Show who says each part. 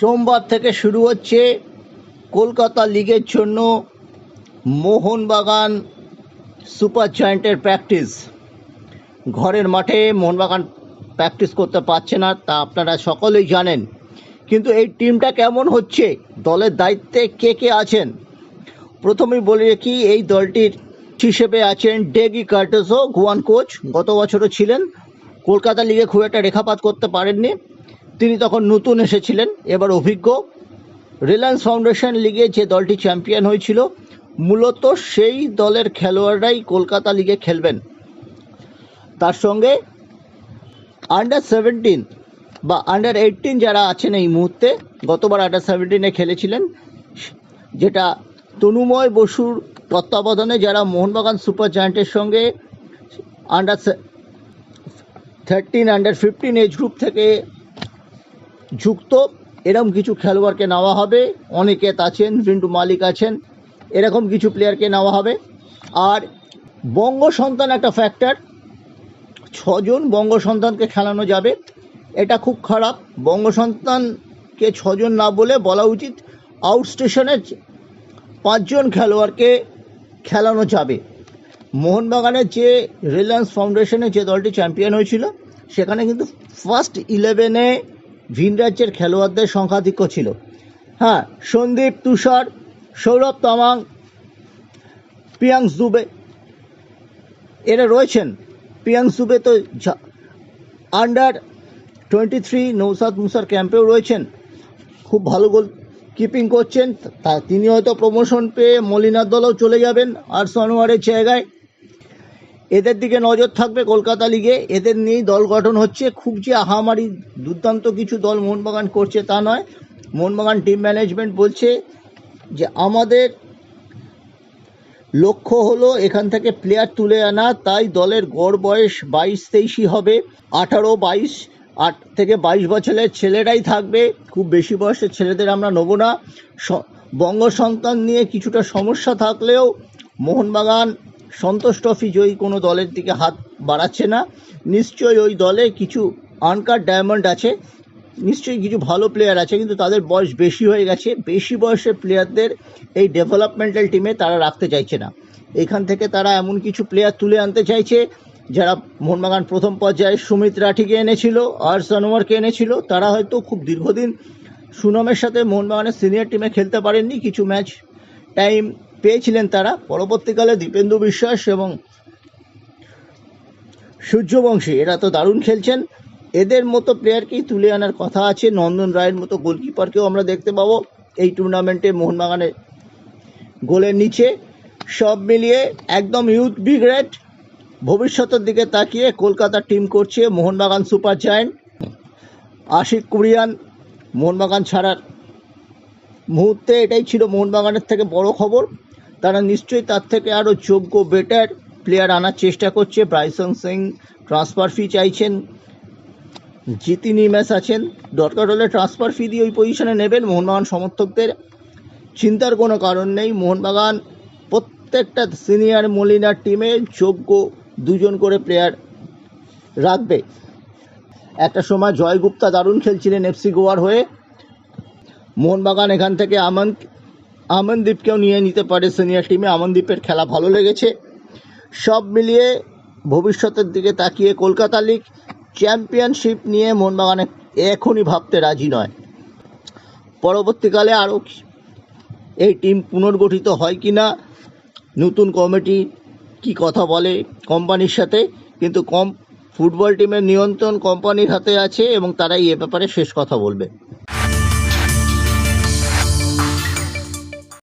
Speaker 1: সোমবার থেকে শুরু হচ্ছে কলকাতা লিগের জন্য মোহনবাগান সুপার জায়েন্টের প্র্যাকটিস। ঘরের মাঠে মোহনবাগান প্র্যাকটিস করতে পারছে না, তা আপনারা সকলেই জানেন। কিন্তু এই টিমটা কেমন হচ্ছে? দলের দায়িত্বে কে কে আছেন? প্রথমেই বলে রাখি, এই দলটির হিসেবে আছেন ডেগি কার্টেসো, গোয়ান কোচ। গত বছরও ছিলেন। কলকাতা লিগে খুব একটা রেখাপাত করতে পারেননি। তিনি তখন নতুন এসেছিলেন। এবার অভিজ্ঞ রিলায়েন্স ফাউন্ডেশন লিগে যে দলটি চ্যাম্পিয়ন হয়েছিল, মূলত সেই দলের খেলোয়াড়রাই কলকাতা লিগে খেলবেন। তার সঙ্গে আন্ডার সেভেন্টিন বা আন্ডার এইটিন যারা আছেন এই মুহূর্তে, গতবার আন্ডার সেভেন্টিনে খেলেছিলেন, যেটা তনুময় বসুর তত্ত্বাবধানে যারা মোহনবাগান সুপার জায়ান্টের সঙ্গে under thirteen under fifteen age group থেকে যুক্ত। এরকম কিছু খেলোয়াড়কে নেওয়া হবে। অনিকেত আছেন, রিন্টু মালিক আছেন, এরকম কিছু প্লেয়ারকে নেওয়া হবে। আর বঙ্গ সন্তান একটা ফ্যাক্টর ছজন বঙ্গ সন্তানকে খেলানো যাবে। এটা খুব খারাপ। বঙ্গ সন্তানকে ছজন না বলে বলা উচিত আউটস্টেশনে পাঁচজন খেলোয়াড়কে খেলানো যাবে। মোহনবাগানের যে রিলায়েন্স ফাউন্ডেশনে যে দলটি চ্যাম্পিয়ন হয়েছিল, সেখানে কিন্তু ফার্স্ট ইলেভেনে ভিন রাজ্যের খেলোয়াড়দের সংখ্যাধিক্য ছিল। হ্যাঁ সন্দীপ, তুষার, সৌরভ, তামাং পিয়াংস দুবে এরা রয়েছেন। পিয়াংস দুবে তো আন্ডার টোয়েন্টি থ্রি নৌসাদ মুসার ক্যাম্পেও রয়েছেন। খুব ভালো গোল কিপিং করছেন। তা তিনি হয়তো প্রমোশন পেয়ে মলিনার দলেও চলে যাবেন আর সনোয়ারের জায়গায় এদের দিকে নজর থাকবে কলকাতা লিগে। এদের নিয়েই দল গঠন হচ্ছে। খুব যে আহামারি দুর্দান্ত কিছু দল মোহনবাগান করছে তা নয়। মোহনবাগান টিম ম্যানেজমেন্ট বলছে যে, আমাদের লক্ষ্য হলো এখান থেকে প্লেয়ার তুলে আনা। তাই দলের গড় বয়স বাইশ তেইশই হবে। আঠারো, বাইশ, আট থেকে বাইশ বছরের ছেলেরাই থাকবে। খুব বেশি বয়সের ছেলেদের আমরা নেব না। বঙ্গ সন্তান নিয়ে কিছুটা সমস্যা থাকলেও মোহনবাগান সন্তোষ ট্রফি জয়ী কোনো দলের দিকে হাত বাড়াচ্ছে না। নিশ্চয়ই ওই দলে কিছু আনকার ডায়মন্ড আছে। নিশ্চয়ই কিছু ভালো প্লেয়ার আছে, কিন্তু তাদের বয়স বেশি হয়ে গেছে। বেশি বয়সের প্লেয়ারদের এই ডেভেলপমেন্টাল টিমে তারা রাখতে চাইছে না। এখান থেকে তারা এমন কিছু প্লেয়ার তুলে আনতে চাইছে, যারা মোহনবাগান প্রথম পর্যায়ে সুমিত রাঠিকে এনেছিল, আর সনোয়ারকে এনেছিল। তারা হয়তো খুব দীর্ঘদিন সুনামের সাথে মোহনবাগানের সিনিয়র টিমে খেলতে পারেননি। কিছু ম্যাচ টাইম পেয়েছিলেন তারা। পরবর্তীকালে দীপেন্দু বিশ্বাস এবং সূর্যবংশী, এরা তো দারুণ খেলছেন। এদের মতো প্লেয়ারকেই তুলে আনার কথা আছে? নন্দন রায়ের মতো গোলকিপারকেও আমরা দেখতে পাবো। এই টুর্নামেন্টে মোহনবাগানের গোলের নিচে। সব মিলিয়ে একদম ইউথ বিগ্রেড ভবিষ্যতের দিকে তাকিয়ে কলকাতা টিম করছে মোহনবাগান সুপার জায়েন্ট আশিক কুরিয়ান মোহনবাগান ছাড়ার মুহূর্তে এটাই ছিল মোহনবাগানের থেকে বড় খবর। তারা নিশ্চয়ই তার থেকে আরও যোগ্য বেটার প্লেয়ার আনার চেষ্টা করছে। ব্রাইসন সিং ট্রান্সফার ফি চাইছেন, জিতি নিমেস আছেন। দরকার হলে ট্রান্সফার ফি দিয়ে ওই পজিশনে নেবেন মোহনবাগান সমর্থকদের। চিন্তার কোনো কারণ নেই, মোহনবাগান প্রত্যেকটা সিনিয়র মলিনার টিমে যোগ্য দুজন করে প্লেয়ার রাখবে। একটা সময় জয় গুপ্তা দারুণ খেলছিলেন এফসি গোয়ার হয়ে। মোহনবাগান এখান থেকে আমন আমনদীপকেও নিয়ে নিতে পারে সিনিয়র টিমে আমনদীপের খেলা ভালো লেগেছে। সব মিলিয়ে ভবিষ্যতের দিকে তাকিয়ে কলকাতা লিগ চ্যাম্পিয়নশিপ নিয়ে মোহনবাগানে এখনই ভাবতে রাজি নয়। পরবর্তীকালে আরও এই টিম পুনর্গঠিত হয় কি না নতুন কমিটি কি কথা বলে কোম্পানির সাথে, কিন্তু কম ফুটবল টিমের নিয়ন্ত্রণ কোম্পানির হাতে আছে এবং তারাই এ ব্যাপারে শেষ কথা বলবে।